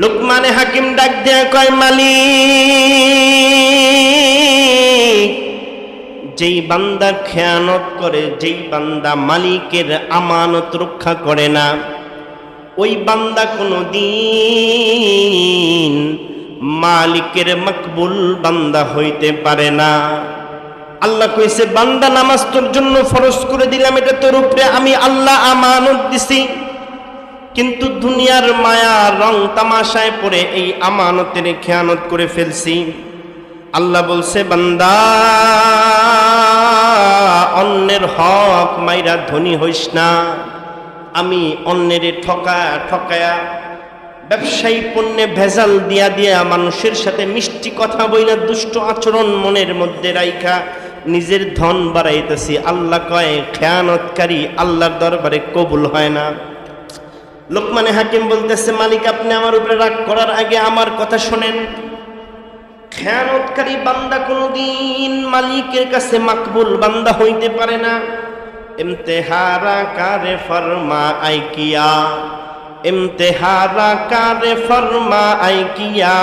লোকমানে হাকিম ডাক দেয়া কয়, মালিক, যেই বান্দা খেয়ানত করে, যেই বান্দা মালিকের আমানত রক্ষা করে না, ওই বান্দা কোনো দিন মালিকের মকবুল বান্দা হইতে পারে না। আল্লাহ কইছে, বান্দা নামাজ তোর জন্য ফরজ করে দিলাম, এটা তোর উপরে আমি আল্লাহ আমানত দিছি। কিন্তু দুনিয়ার মায়া, রং তামাশায় পড়ে এই আমানতের খেয়ানত করে ফেলছি। আল্লাহ বলছে, বান্দা, অন্যের হক মাইরা ধনী হইস না। আমি অন্যের ঠকা, ঠকায়া ব্যবসায়ী পণ্যে ভেজাল দিয়া দিয়া মানুষের সাথে মিষ্টি কথা বইলা দুষ্ট আচরণ মনের মধ্যে রাইখা নিজের ধন বাড়াইতেছি। আল্লাহ কয়, খেয়ানতকারী আল্লাহর দরবারে কবুল হয় না। লোকমানে হাকিম বলতেছে, মালিক, আপনি আমার উপরে রাগ করার আগে আমার কথা শোনেন। খেয়ানতকারী বান্দা কোনোদিন মালিকের কাছে মাকবুল বান্দা হইতে পারে না। ইমতেহারা কারে ফরমা আইকিয়া, ইমতেহারা কারে ফরমা আইকিয়া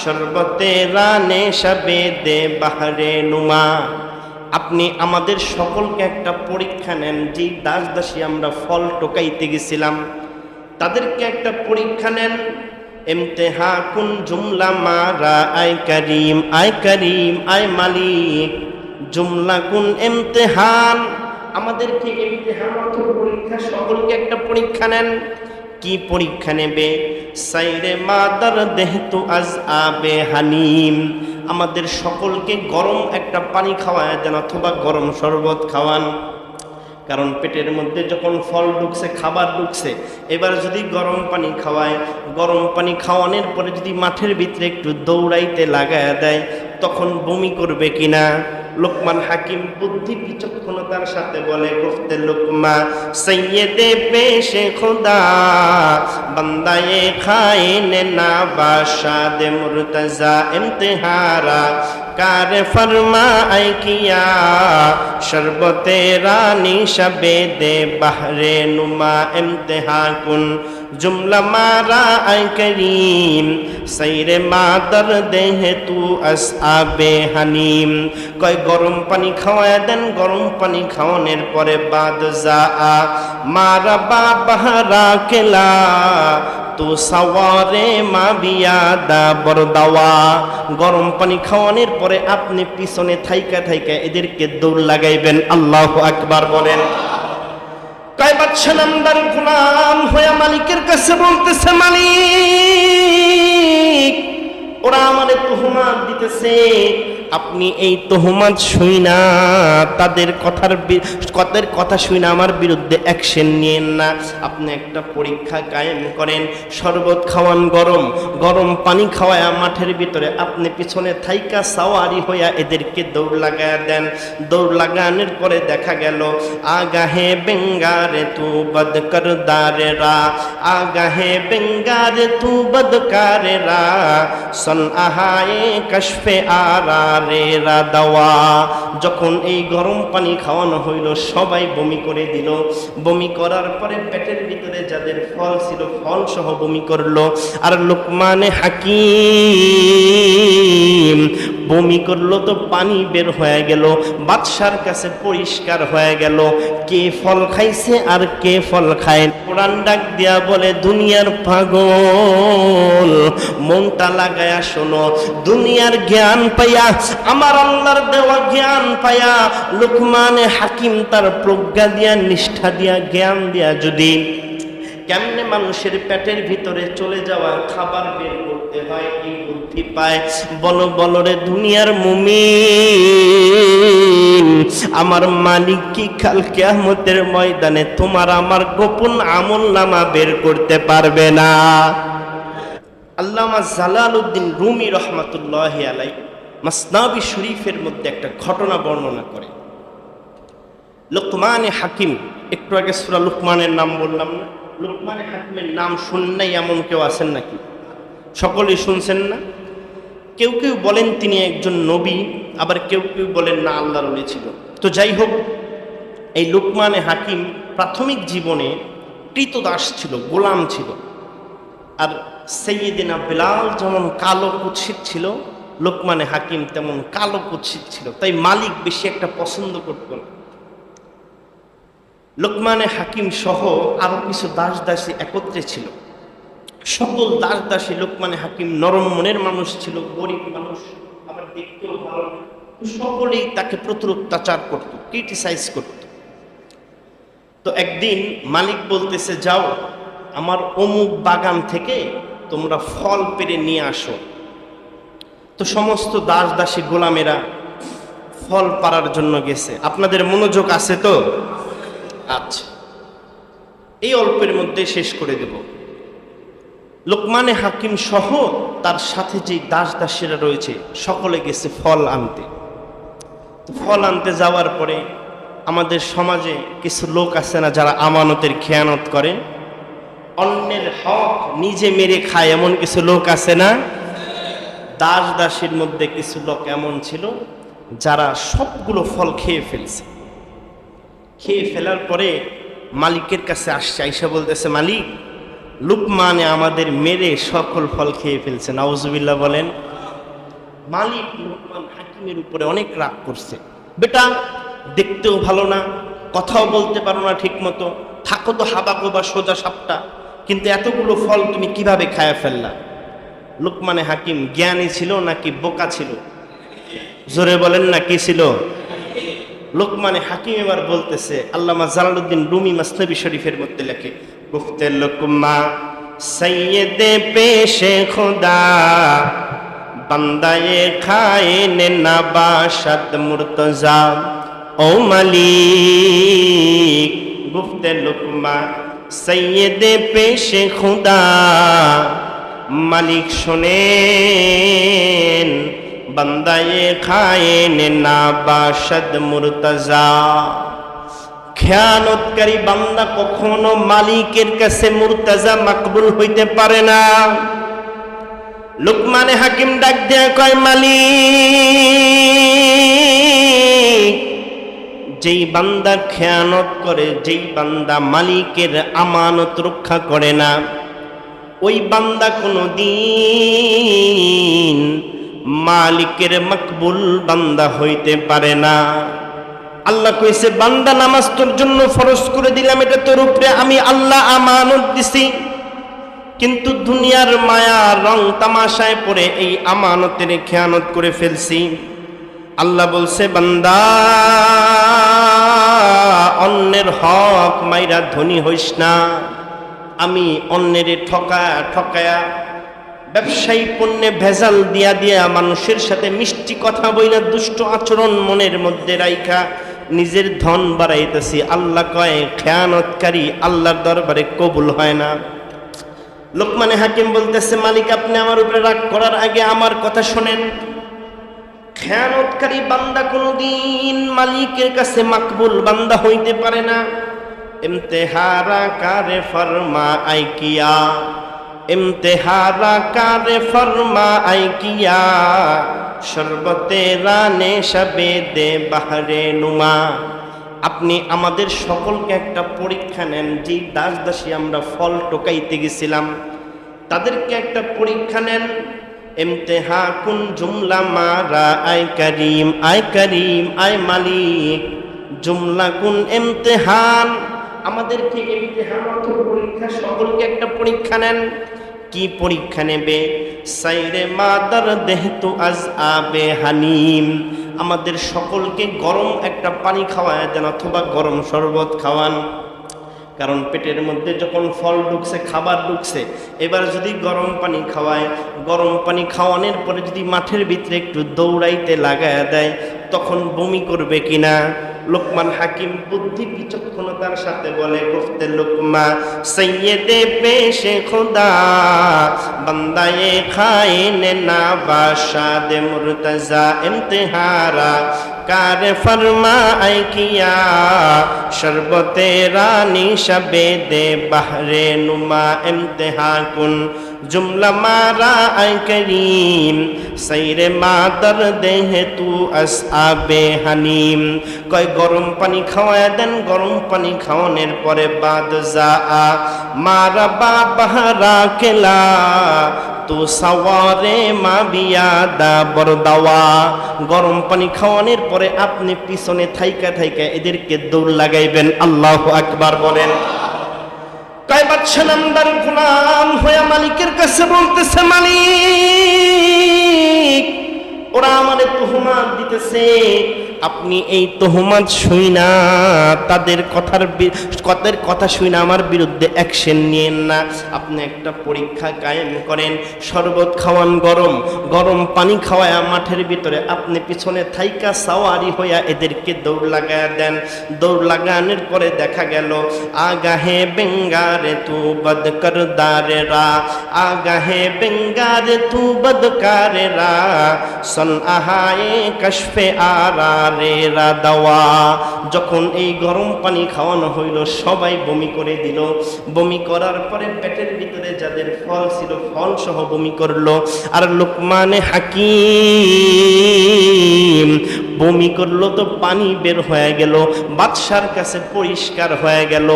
সর্বতে রানে সবে দে বাহারে নুমা। আপনি আমাদের সকলকে একটা পরীক্ষা নেন। যেই দাস দাসী আমরা ফল টোকাইতে গেছিলাম, তাদেরকে একটা পরীক্ষা নেন। এমতেহা কুন জুমলা মারা আই করিম আই করিম, আই মালিক। জুমলা কুন এমতেহান। আমাদেরকে এমতেহান অর্থ পরীক্ষা, সকলকে একটা পরীক্ষা নেন। কি পরীক্ষা নেবে? সাইরে মাদার দেহতু আজ আবে হানিম। আমাদের সকলকে গরম একটা পানি খাওয়ায় দেন অথবা গরম শরবত খাওয়ান। কারণ পেটের মধ্যে যখন ফল ঢুকছে, খাবার ঢুকছে, এবার যদি গরম পানি খাওয়ায়, গরম পানি খাওয়ানোর পরে যদি মাঠের ভিতরে একটু দৌড়াইতে লাগায় দেয়, তখন বমি করবে কিনা? লোকমান হাকিম বুদ্ধি বিচক্ষণতার সাথে বলে, গুফতে লোকমা, সৈয়দে পেশে খোদা, বন্দায়ে খাইনে না বাসাদ মুরতজা ইমতিহারা, কার ফরমা আই কিয়া, শরবতে রানী শবে দে বাহরে নুমা ইমতিহা কুন জুমলা মারা আই করিম সৈরে মাদর দেহ তু আস আবে হানিম কয় গরম পানি খাওয়ায় দেন গরম পানি খাওয়ানোর পরে বাদ যা মারা বা বাহারা কেলা তো সাওয়ারে মা বিয়াদা বরদাওয়া গরম পানি খাওয়ানোর পরে আপনি পিছনে থাইকা থাইকা এদেরকে দৌড় লাগাইবেন আল্লাহ আকবার বলেন কয় বাচ্চা নামদার গোলাম হয়ে মালিকের কাছে বলতেছে মালিক ওরা আমার একটু তুহমাত দিতেছে। আপনি এই তোহমাত শুই না, তাদের কথার কথার কথা শুই না, আমার বিরুদ্ধে অ্যাকশন নিয়েন না। আপনি একটা পরীক্ষা কায়েম করেন, শরবত খাওয়ান গরম গরম পানি খাওয়ায় মাঠের ভিতরে আপনি পিছনে থাইকা সাওয়ারি হইয়া এদেরকে দৌড় লাগায় দেন। দৌড় লাগানোর পরে দেখা গেল, আগাহে বেঙ্গারে তু বদ করদারে রা আগাহে বেঙ্গারে তু বদ কারে সন আহায়ে কশফে আরা রে রা দাওয়া। যখন এই গরম পানি খাওয়ানো হইল, সবাই বমি করে দিল। বমি করার পরে পেটের ভিতরে যাদের ফল ছিল, ফল সহ বমি করল। আর লোকমানে হাকিম বমি করল তো পানি বের হয়ে গেল, বাদশার কাছে পরিষ্কার হয়ে গেল। কে ফল খাইছে আর কে ফল খায় কোরআন ডাক দিয়া বলে, দুনিয়ার পাগল, মনটা লাগায়া শোনো। দুনিয়ার জ্ঞান পাইয়া আমার আল্লাহর দেওয়া জ্ঞান পাইয়া লোকমানে হাকিম তার প্রজ্ঞা দিয়া, নিষ্ঠা দিয়া, জ্ঞান দিয়া যদি কেমনে মানুষের পেটের ভিতরে চলে যাওয়া খাবার বের করতে হয় এই বুদ্ধি পায়? বলো বলো রে দুনিয়ার মুমিন, আমার মালিক কি কাল কেয়ামতের ময়দানে তোমার আমার গোপন আমল নামা বের করতে পারবে না? আল্লামা জালালউদ্দিন রুমি রহমাতুল্লাহ আলাই মাসনাবি শরীফের মধ্যে একটা ঘটনা বর্ণনা করে। লোকমানে হাকিম, একটু আগে সুরা লুকমানের নাম বললাম না? লুকমানে হাকিমের নাম শুননাই এমন কেউ আছেন নাকি? সকলেই শুনছেন না? কেউ কেউ বলেন তিনি একজন নবী, আবার কেউ কেউ বলেন না আল্লাহর অলি ছিল। তো যাই হোক, এই লুকমানে হাকিম প্রাথমিক জীবনে কৃতদাস ছিল, গোলাম ছিল। আর সৈয়দিনা বিলাল যেমন কালো কুৎসিত ছিল লোকমানে হাকিম তেমন কালো কুৎসিত ছিল, তাই মালিক বেশি একটা পছন্দ করত না। লোকমানে হাকিম সহ আরও কিছু দাস দাসী একত্রে ছিল। সকল দাস দাসী লোকমানে হাকিম নরম মনের মানুষ ছিল, গরিব মানুষ আবার দেখতেও ভালো সকলেই তাকে প্রচুর অত্যাচার করত, ক্রিটিসাইজ করত। তো একদিন মালিক বলতেছে, যাও, আমার অমুক বাগান থেকে তোমরা ফল পেরে নিয়ে আসো। তো সমস্ত দাস দাসী গোলামেরা ফল পাড়ার জন্য গেছে। আপনাদের মনোযোগ আছে তো? আচ্ছা। এই অল্পের মধ্যে শেষ করে দেব। লোকমানে হাকিম সহ তার সাথে যে দাস দাসীরা রয়েছে, সকলে গেছে ফল আনতে। ফল আনতে যাওয়ার পরে আমাদের সমাজে কিছু লোক আছে না যারা আমানতের খেয়ানত করে? অন্যের হক নিজে মেরে খায় এমন কিছু লোক আছে না? দাস দাসীর মধ্যে কিছু লোক এমন ছিল যারা সবগুলো ফল খেয়ে ফেলছে। খেয়ে ফেলার পরে মালিকের কাছে আসছে, আইসা বলতেছে, মালিক, লুকমানে আমাদের মেরে সকল ফল খেয়ে ফেলছে। নাউজুবিল্লাহ বলেন, মালিক লুকমান হাকিমের উপরে অনেক রাগ করছে। বেটা, দেখতেও ভালো না, কথাও বলতে পারো না ঠিক মতো থাকো তো হাবাকো বা সোজা সাপটা, কিন্তু এতগুলো ফল তুমি কীভাবে খায়া ফেললা? লোকমানে হাকিম জ্ঞানী ছিল নাকি বোকা ছিল? জোরে বলেন না, কি ছিল? লোকমানে হাকিম এবার বলতেছে, আল্লামা জালালউদ্দিন রুমি মাসনবী শরীফের মধ্যে লেখে গুফতে লোকমা, সৈয়দে পেশে খোদা, বান্দায়ে খায় নে খায়নে নাবাসাত মুর্তজা, ও মালিক। গুফতে লোকমা, সৈয়দে পেশে খোদা মালিক শোনেন, বান্দায়ে খায়েন না বাসদ মুরতাজা। খেয়ানতকারী বান্দা কখনো মালিকের কাছে মুরতাজা মাকবুল হইতে পারে না। লোকমানে হাকিম ডাক দেয়া কয়, মালিক, যেই বান্দা খেয়ানত করে, যেই বান্দা মালিকের আমানত রক্ষা করে না ওই বান্দা কোনো দিন মালিকের মকবুল বান্দা হইতে পারে না। আল্লাহ কইছে, বান্দা নামাজ তোর জন্য ফরজ করে দিলাম, এটা তোর উপরে আমি আল্লাহ আমানত দিছি। কিন্তু দুনিয়ার মায়া রং তামাশায় পড়ে এই আমানতের খেয়ানত করে ফেলছি। আল্লাহ বলছে, বান্দা, অন্যের হক মাইরা ধনী হইস না। আমি অন্যের ঠকা, ঠকায়া, ব্যবসায়ী পণ্যে ভেজাল দিয়া দিয়া মানুষের সাথে মিষ্টি কথা বইলা দুষ্ট আচরণ মনের মধ্যে রাইখা নিজের ধন বাড়াইতেছি। আল্লাহ কয়, খেয়ানতকারী আল্লাহর দরবারে কবুল হয় না। লোকমানে হাকিম বলতেছে, মালিক, আপনি আমার উপরে রাগ করার আগে আমার কথা শোনেন। খেয়ানতকারী বান্দা কোনোদিন মালিকের কাছে মাকবুল বান্দা হইতে পারে না। ইমতেহারা আই কিয়া। ইমতেহারা কারে ফরমা আই কিয়া। সর্বতে রানে সবে দে বাহারে নুমা। আপনি আমাদের সকলকে একটা পরীক্ষা নেন, যেই দাস দাসী আমরা ফল টোকাইতে গেছিলাম। তাদেরকে একটা পরীক্ষা নেন। এমতেহা কুন জুমলা মারা আই করিম আই করিম, আই মালিক। জুমলা কুন এমতেহান আমাদেরকে পরীক্ষা, সকলকে একটা পরীক্ষা নেন। কি পরীক্ষা নেবে? সাইরে মাদার দেহতু আজ আবে হানিম। আমাদের সকলকে গরম একটা পানি খাওয়ায় দেন অথবা গরম শরবত খাওয়ান। কারণ পেটের মধ্যে যখন ফল ঢুকছে, খাবার ঢুকছে, এবার যদি গরম পানি খাওয়ায়, গরম পানি খাওয়ানোর পরে যদি মাঠের ভিতরে একটু দৌড়াইতে লাগায় দেয়, তখন বমি করবে কিনা? লোকমান হাকিম বুদ্ধি বিচক্ষণতার সাথে বলে গুফতে লোকমা, সৈয়দে পেশে খোদা, বন্দায়ে খাইনে না বাসাদ মুরতজা ইমতিহারা, কার ফরমা আই কিয়া, শরবতে রানী শবে দে বাহরে নুমা ইমতিহা কুন জুমলা মারা আই করিম کریم সাইরে মাদার দেহে তু আসাবে হানিম। কয়, গরম পানি খাওয়ায় দেন, গরম পানি খাওয়ানোর পরে বাদ যা। মারা বাবা কেলা, তো সাওয়ারে মা বিয়া দা বরদাওয়া। গরম পানি খাওয়ানোর পরে আপনি পিছনে থাইকা থাইকা এদেরকে দৌড় লাগাইবেন। আল্লাহ আকবার বলেন। কয় বাচ্চা নাম্বার গোলাম হয়ে মালিকের কাছে বলতেছে মালিক ওরা আমাদের তুহমাত দিতেছে। আপনি এই তোহমাত শুই না, তাদের কথার কথার কথা শুই না, আমার বিরুদ্ধে অ্যাকশন নিয়েন না। আপনি একটা পরীক্ষা কায়েম করেন, শরবত খাওয়ান গরম গরম পানি খাওয়ায় মাঠের ভিতরে আপনি পিছনে থাইকা সাওয়ারি হইয়া এদেরকে দৌড় লাগায় দেন। দৌড় লাগানোর পরে দেখা গেল, আগাহে বেঙ্গারে তু বদ করদারে রা, আগাহে বেঙ্গারে তু বদ কারে রা, সন আহায়ে কশফে আরা। রে দাওয়া যখন এই গরম পানি খাওয়ানো হইল, সবাই বমি করে দিল। বমি করার পরে পেটের ভিতরে যাদের ফল ছিল, ফল সহ বমি করল। আর লোকমানে হাকিম বমি করল তো পানি বের হয়ে গেল, বাদশার কাছে পরিষ্কার হয়ে গেল,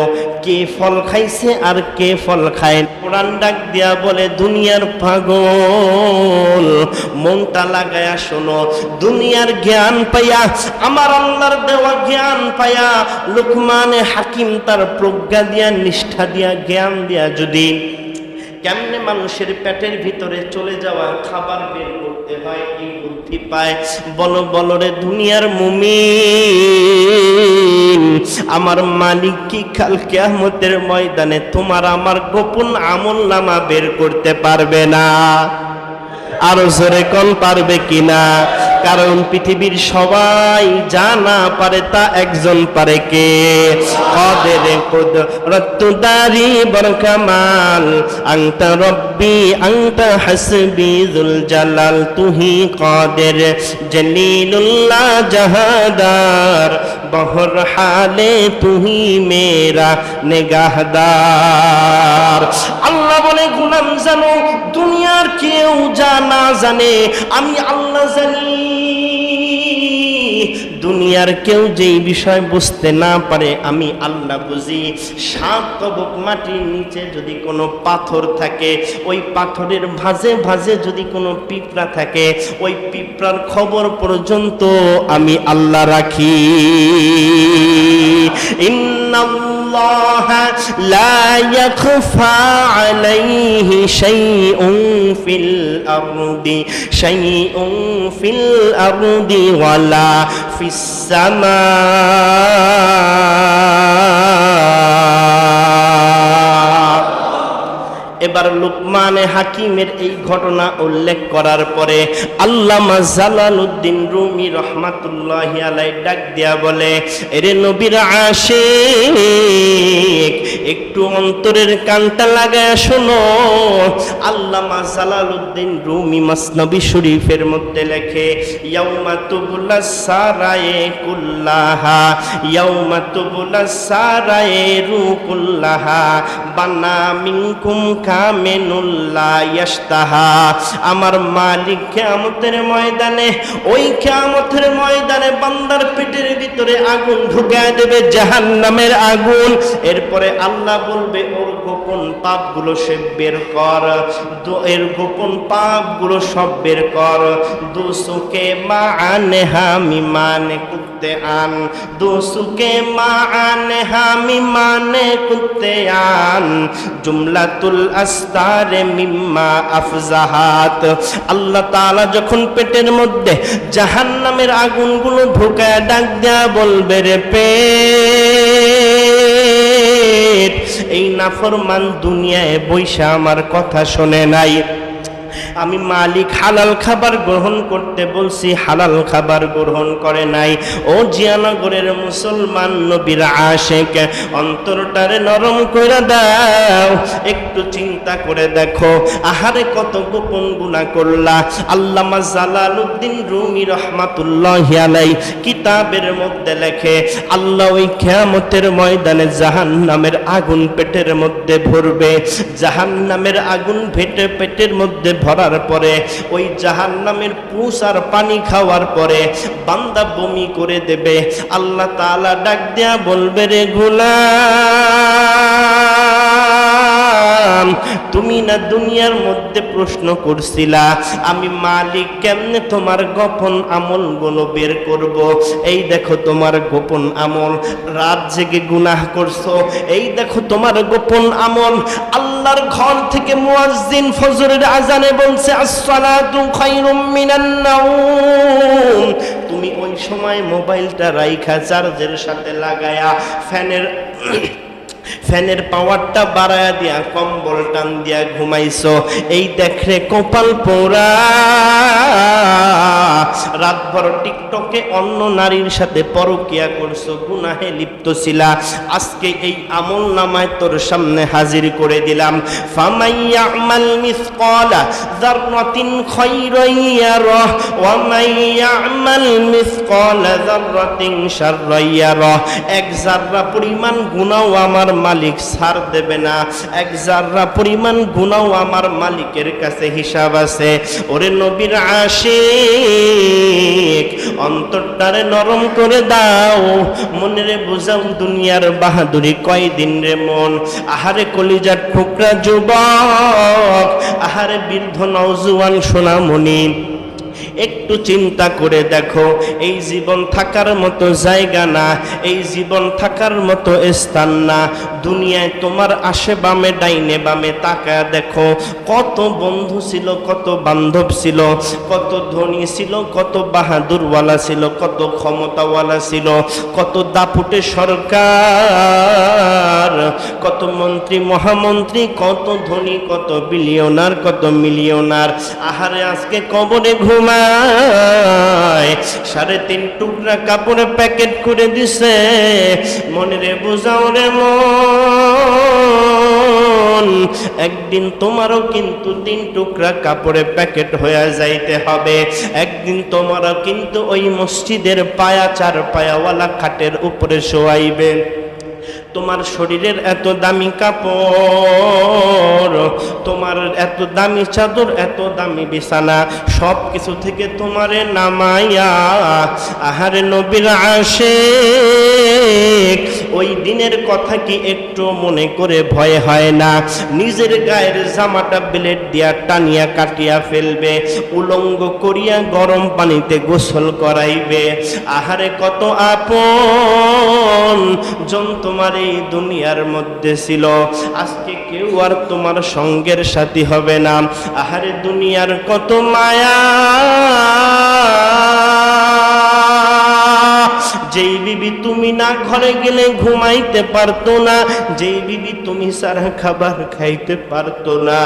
কে ফল খাইছে আর কে ফল খায় কোরআন ডাক দিয়া বলে, দুনিয়ার পাগল, মনটা লাগায়া শোনো, দুনিয়ার জ্ঞান পাইয়া, আমার আল্লাহর দেওয়া জ্ঞান পাইয়া, লোকমানে হাকিম তার প্রজ্ঞা দিয়া, নিষ্ঠা দিয়া, জ্ঞান দিয়া যদি কেমনে মানুষের পেটের ভিতরে চলে যাওয়া খাবার বের করতে হয় এই বুদ্ধি পায়? বলো বলো রে দুনিয়ার মুমি আমার মালিক কি কাল কেয়ামতের ময়দানে তোমার আমার গোপন আমল নামা বের করতে পারবে না? আরও জোরে কন পারবে কিনা? কারণ পৃথিবীর সবাই যা না পারে তা একজন পারে কে? কদের রত্তুদারি বরকামাল? আংতা রব্বি আংতা হাসবি জুল জালাল, তুহি কদের জলিলুল্লাহ জাহাদার? বহর হালে তুহি মেরা নেগাহদার। আল্লাহ বলে, গুলাম জানো, দুনিয়ার কেউ জানা জানে, আমি আল্লাহ জানি। দুনিয়ার কেউ যেই বিষয় বুঝতে না পারে, আমি আল্লাহ বুঝি। সাত তবক মাটির নিচে যদি কোনো পাথর থাকে, ওই পাথরের ভাজে ভাজে যদি কোনো পিঁপড়া থাকে, ওই পিঁপড়ার খবর পর্যন্ত আমি আল্লাহ রাখি। ইন্নাল্লাহ লা ইয়াখফা আলাইহি শাইউন ফিল আরদি শাইউন ফিল আরদি ওয়ালা ফিস সামা এবার লুকমানে হাকিমের এই ঘটনা উল্লেখ করার পরে আল্লামা জালালউদ্দিন রুমি রহমাতুল্লাহ আলাই ডাক দিয়া বলে, এরে নবীর আশিক, একটু অন্তরের কানটা লাগায় শোনো। আল্লামা জালালউদ্দিন রুমি মাসনবী শরীফের মধ্যে লেখে, ইয়াউমা তুবুলা সারায়ে কুল্লাহা, ইয়াউমা তুবুলা সারায়ে রু কুল্লাহা বানা কামেনুল্লাহ ইয়াশতাহা আমার মালিক কিয়ামতের ময়দানে, ওই কিয়ামতের ময়দানে বান্দার পেটের ভিতরে আগুন ঢুকায় দেবে, জাহান্নামের আগুন। এরপরে আল্লাহ বলবে, ওর গোপন পাপগুলো সে বের কর। দু- এর গোপন পাপগুলো সব বের কর। দুসুকে মা আনে হামি মানে কুত্তে আন। দুসুকে মা আনে হামি মানে কুত্তে আন। জুমলাতুল আস্তারে মিম্মা আফজাহাত। আল্লাহ তাআলা যখন পেটের মধ্যে জাহান্নামের আগুনগুলো ঢুকায় ডাক দেয়া বলবে রে পেট, এই নাফরমান দুনিয়ায় বৈশা আমার কথা শোনে নাই। আমি মালিক, হালাল খাবার গ্রহণ করতে বলছি, হালাল খাবার গ্রহণ করে নাই। ও জিয়ানগরের মুসলমান নবীর আশেক, অন্তরটারে নরম করে দাও, একটু চিন্তা করে দেখো, আহারে কত গোপন গুণা করলা। আল্লামা জালালউদ্দিন রুমি রহমাতুল্লাহ আলাই কিতাবের মধ্যে লেখে, আল্লাহ ওই খেয়ামতের ময়দানে জাহান নামের আগুন পেটের মধ্যে ভরবে। জাহান নামের আগুন ভেটে পেটের মধ্যে ভরার পরে, ওই জাহান নামের পুষ আর পানি খাওয়ার পরে বান্দা বমি করে দেবে। আল্লাহ তালা ডাক দেয়া বলবে, রে গোলাম! তুমি না দুনিয়ার মধ্যে প্রশ্ন করছিলা, আমি মালিক কেমনে তোমার গোপন আমলগুলো বের করব? এই দেখো তোমার গোপন আমল, রাত জেগে গুনাহ করছ, এই দেখো তোমার গোপন আমল, আল্লাহর ঘর থেকে মুয়াজ্জিন ফজরের আজানে বলছে, আসসালাতু খায়রুম মিনান নাউম তুমি ওই সময় মোবাইলটা রাইখা, চার্জের সাথে লাগায়া, ফ্যানের ফ্যানের পাওয়ারটা বাড়ায়া দিয়া, কম্বল টান দিয়া ঘুমাইছো। এই দেখরে কপাল পোড়া। রাতভর টিকটকে অন্য নারীর সাথে পরকিয়া করছ, গুনাহে লিপ্ত ছিলা। আজকে এই আমল নামায় তোর সামনে হাজির করে দিলাম। ফামাইয়ামাল মিসকালা যাররাতিন খায়রান ইয়ারা ওয়া মাইয়ামাল মিসকালা যাররাতিন শাররান ইয়ারা। এক জাররা পরিমাণ গুনাহ আমার মালিক ছাড় দেবে না। এক জাররা পরিমাণ গুনাহ আমার মালিকের কাছে হিসাব আছে। ওরে নবীর আশিক, অন্তরটারে নরম করে দাও। মনেরে বোঝাও দুনিয়ার বাহাদুরি কয়দিন রে মন। আহারে কলিজার টুকরা যুবক, আহারে বৃদ্ধ নওজুয়ান সোনামণি। একটু চিন্তা করে দেখো, এই জীবন থাকার মতো জায়গা না, এই জীবন থাকার মতো স্থান না। দুনিয়ায় তোমার আশে বামে, ডাইনে বামে তাকায় দেখো, কত বন্ধু ছিল, কত বান্ধব ছিল, কত ধনী ছিল, কত বাহাদুরওয়ালা ছিল, কত ক্ষমতাওয়ালা ছিল, কত দাপুটে সরকার, কত মন্ত্রী, মহামন্ত্রী, কত ধনী, কত বিলিয়নার কত মিলিয়নার আহারে, আজকে কবরে সাড়ে তিন টুকরা কাপড়ে প্যাকেট করে দিছে। মনে রে বুঝাও রে মন। একদিন তোমারও কিন্তু তিন টুকরা কাপড়ে প্যাকেট হয়ে যাইতে হবে। একদিন তোমারও কিন্তু ওই মসজিদের পায়া চার পায়াওয়ালা খাটের উপরে শোয়াইবে। তোমার শরীরের এত দামি কাপড়, তোমার এত দামি চাদর, এত দামি বিছানা সব কিছু থেকে তোমারে নামাইয়া, আহারে নবীর আসে ওই দিনের কথা কি একটু মনে করে ভয় হয় না? নিজের গায়ের জামাটা ব্লেড দিয়া টানিয়া কাটিয়া ফেলবে, উলঙ্গ করিয়া গরম পানিতে গোসল করাইবে। আহারে কত আপন জন তোমার এই দুনিয়ার মধ্যে ছিল। আজকে কেউ আর তোমার সঙ্গের সাথী হবে না। আহারে দুনিয়ার কত মায়া। যেই বিবি তুমি না ঘরে গেলে ঘুমাইতে পারতো না, যেই বিবি তুমি সারা খাবার খাইতে পারতো না,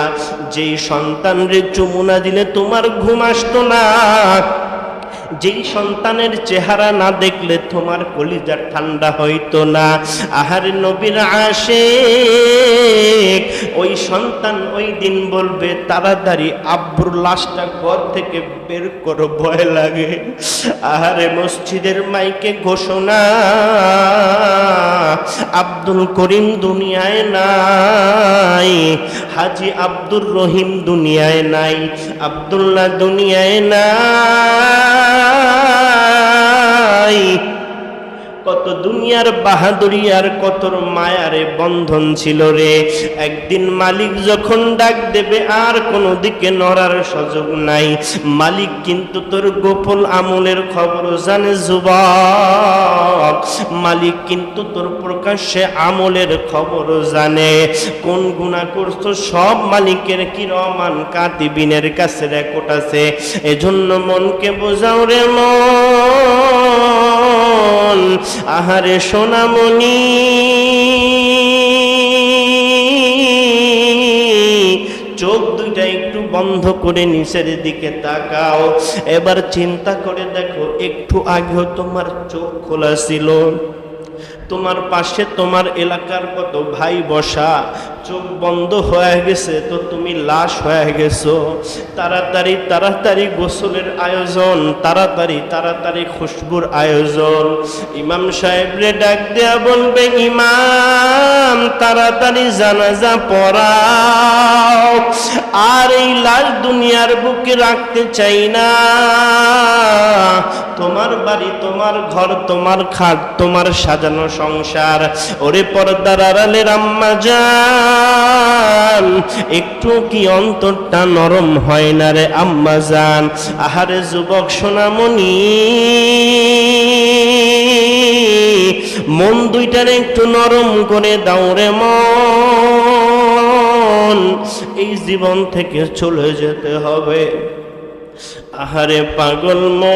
যেই সন্তান রে চুমুনা দিলে তোমার ঘুম আসতো না। যেই সন্তানের চেহারা না দেখলে তোমার কলিজা ঠান্ডা হইতো না। আহারে নবীর আসে ওই সন্তান ওই দিন বলবে, তাড়াতাড়ি আব্বুর লাশটা ঘর থেকে বের করো, ভয় লাগে। আহারে মসজিদের মাইকে ঘোষণা, আব্দুল করিম দুনিয়ায় নাই, হাজি আব্দুর রহিম দুনিয়ায় নাই, আব্দুল্লাহ দুনিয়ায় নাই। নাই। কত দুনিয়ার বাহাদুরি আর কত মায়ারে বন্ধন ছিল রে। একদিন মালিক যখন ডাক দেবে, আর কোনো দিকে নড়ার সুযোগ নাই। মালিক কিন্তু তোর গোপন আমলের খবর জানে, যুবক। মালিক কিন্তু তোর প্রকাশ্যে আমলের খবর জানে। কোন গুণা করছ, সব মালিকের কি রহমান কাতিবিনের কাছে রেকর্ড আছে। এজন্য মনকে বোঝাও রে মন। আহারে সোনামণি, চোখ দুইটা একটু বন্ধ করে নিচের দিকে তাকাও। এবার চিন্তা করে দেখো, একটু আগেও তোমার চোখ খোলা ছিল। তোমার পাশে তোমার এলাকার কত ভাই বসা, চোখ বন্ধ হয়ে গেছে তো তুমি লাশ হয়ে গেছো। তাড়াতাড়ি তাড়াতাড়ি গোসলের আয়োজন, তাড়াতাড়ি তাড়াতাড়ি খুশবুর আয়োজন। ইমাম সাহেব রে ডাক দেয়া বলবে, ইমাম, তাড়াতাড়ি জানাজা পড়াও। আর এই লাশ দুনিয়ার বুকে রাখতে চাই না। তোমার বাড়ি, তোমার ঘর, তোমার খাট, তোমার সাজানো সংসার, ওরে পর্দার আড়ালের আম্মা যান। একটু কি অন্তরটা নরম হয় না রে আম্মা যান? আহারে যুবক সোনামণি, মন দুইটারে একটু নরম করে দাও রে মন। এই জীবন থেকে চলে যেতে হবে। আহারে পাগল মন,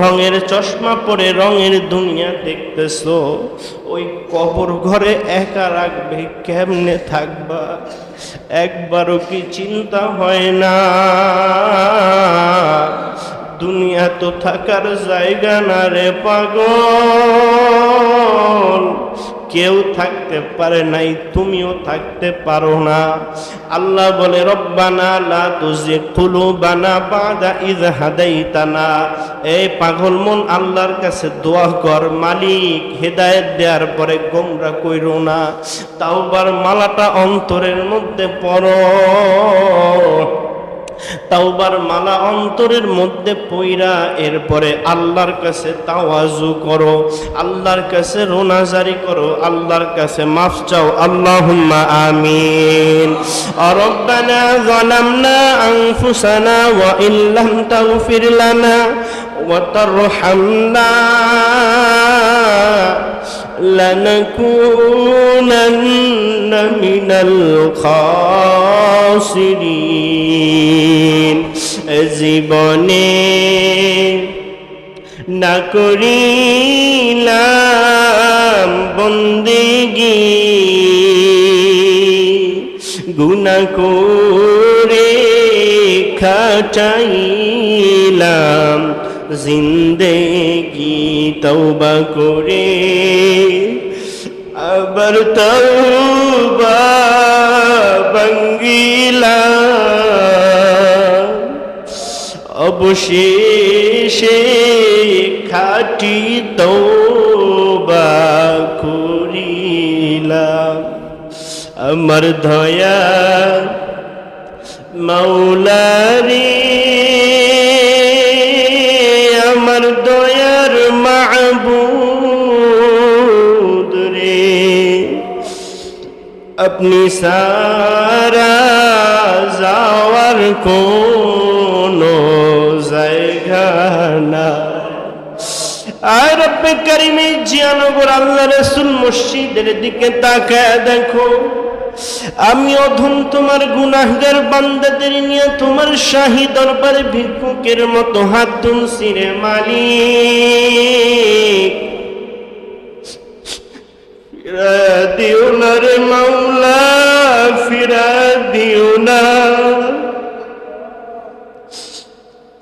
রঙের চশমা পরে রঙের দুনিয়া দেখতেছো, ওই কবর ঘরে একা রাখবে কেমনে থাকবা? একবারও কি চিন্তা হয় না? দুনিয়া তো থাকার জায়গা না রে পাগল। কেউ থাকতে পারে নাই, তুমিও থাকতে পারো না। আল্লাহ বলে, রব্বানা লা তুজি কুলুবানা বাদা ইয হাদাইতানা। এই পাগল মন, আল্লাহর কাছে দোয়া কর, মালিক, হেদায়েত দেওয়ার পরে গোমরা কইরো না। তাওবার মালাটা অন্তরের মধ্যে পড়ো। তাওবার মালা অন্তরের মধ্যে পইরা এরপরে আল্লাহর কাছে তাওয়াজু করো, আল্লাহর কাছে রোনাজারি করো, আল্লাহর কাছে মাফ চাও, আল্লাহুম্মা আমিন। রব্বানা যালামনা আনফুসানা ওয়া ইল্লাম তাগফির লানা ওয়া তারহামনা। لنكونن من الخاسرين জীবনে না করিলাম বন্দেগি গুনা করে খাটাইলাম জিন্দেগি তৌবা করে আবার তৌবা বঙ্গিলা অবশেষে খাটি তৌবা করিলাম। আমার ধয়া মৌলারি মাহবুদ রে আপনি সারা যাওয়ার কোনো জায়গা না আর রব্বে জিয়ানগর আল্লাহ রসুল মসজিদের দিকে তাকায় দেখো, আমি অধম তোমার গুনাহগার বান্দাদের নিয়ে তোমার শাহী দরবারে ভিক্ষুকের মতো হাত তুলছি রে মালিক। ফিরা দিও না রে মাওলা, ফিরা দিও না।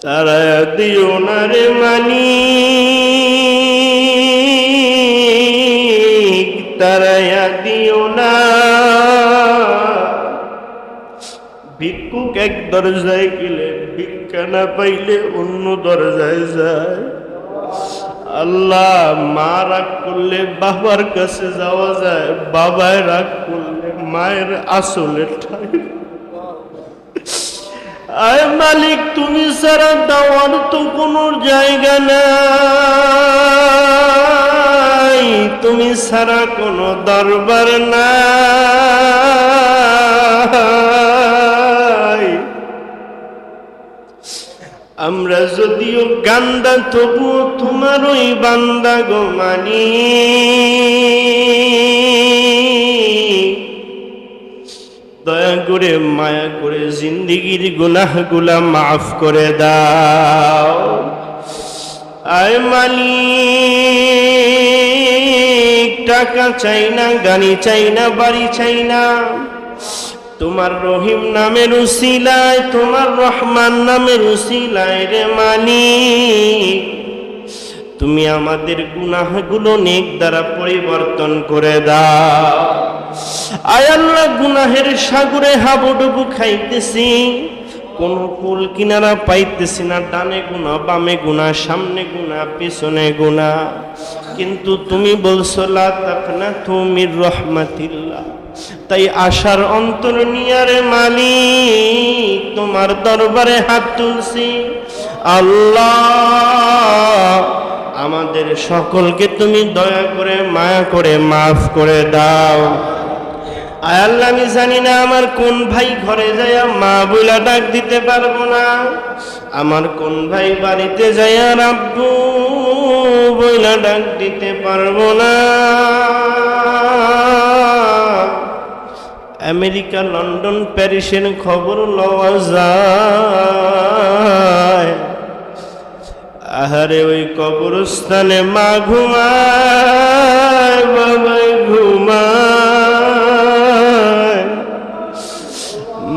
তারা দিও না রে মালিক তারা দিও না। ভিক্ষুক এক দরজায় গেলে, ভিক্ষা না পাইলে অন্য দরজায় যায়। আল্লাহ মা রাগ করলে বাবার কাছে যাওয়া যায়, বাবায় রাগ করলে মায়ের আসলে ঠাই আয় মালিক, তুমি সারা দেওয়ার তো কোনো জায়গা নাই। তুমি সারা কোনো দরবার নাই। আমরা যদিও গান্দা, তবুও তোমার ওই বান্দা গো মানি। দয়া করে, মায়া করে জিন্দিগির গুনাহগুলা মাফ করে দাও। আয় মালিক, টাকা চাই না, গাড়ি চাই না, বাড়ি চাই না। তোমার রহিম নামের উসিলায়, তোমার রহমান নামের উসিলায় রে মালিক। তুমি আমাদের গুনাহগুলো নেক দ্বারা পরিবর্তন করে দাও। আয় আল্লাহ, গুনাহের সাগরে হাবুডুবু খাইতেছি। কোন কুল কিনারা পাইতেছি না, ডানে গুণা বামে গুণা সামনে গুণা পিছনে গুণা কিন্তু তুমি বলছো, লা তাকনা তুমি রহমাতিল্লাহ। তাই আশার অন্তর নিয়ারে মালিক, তোমার দরবারে হাত তুলছি। আল্লাহ, আমাদের সকলকে তুমি দয়া করে মায়া করে মাফ করে দাও। আয় আমি জানি না আমার কোন ভাই ঘরে যাইয়া মা বইলা ডাক দিতে পারব না। আমার কোন ভাই বাড়িতে যাইয়া রাব্বু বইলা ডাক দিতে পারব না। আমেরিকা, লন্ডন, প্যারিসের খবর লওয়া যায়। আহারে, ওই কবরস্থানে মা ঘুমায় বাবা ঘুমায়।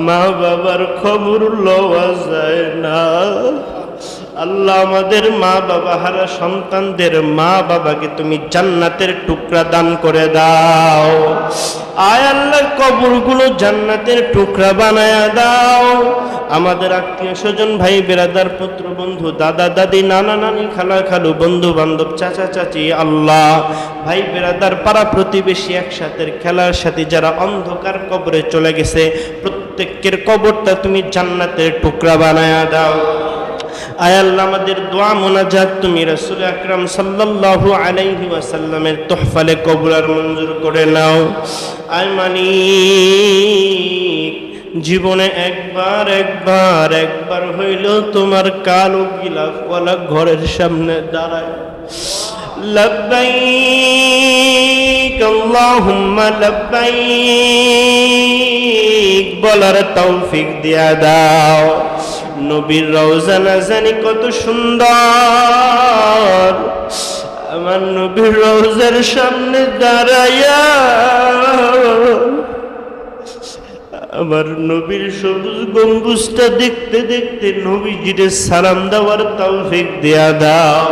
মা বাবার খবর লওয়া যায় না। আল্লাহ আমাদের মা বাবা হারা সন্তানদের মা বাবাকে তুমি জান্নাতের টুকরা দান করে দাও। আয় আল্লাহ কবরগুলো জান্নাতের টুকরা বানায়া দাও। আমাদের আত্মীয় স্বজন, ভাই, বেরাদার, পুত্র, বন্ধু, দাদা, দাদি, নানা, নানি, খালা, খালু, বন্ধু, বান্ধব, চাচা, চাচি, আল্লাহ, ভাই, বেরাদার, পাড়া প্রতিবেশী একসাথে, খেলার সাথে যারা অন্ধকার কবরে চলে গেছে প্রত্যেকের কবরটা তুমি জান্নাতের টুকরা বানায়া দাও। আমাদের দোয়া তুমি আকরাম সাল্লাল্লাহু মঞ্জুর করে নাও। মালিক, জীবনে একবার একবার একবার হইল তোমার কালো গিলাফওয়ালা ঘরের সামনে দাঁড়ায়। লব্বাইক আল্লাহুম্মা লব্বাইক বলার তৌফিক দিয়া দাও। নবীর রওজা না জানি কত সুন্দর। আমার নবীর রওজার সামনে দাঁড়াইয়া আমার নবীর সবুজ গম্বুজটা দেখতে দেখতে নবীজিরে সালাম দেওয়ার তৌফিক দেয়া দাও।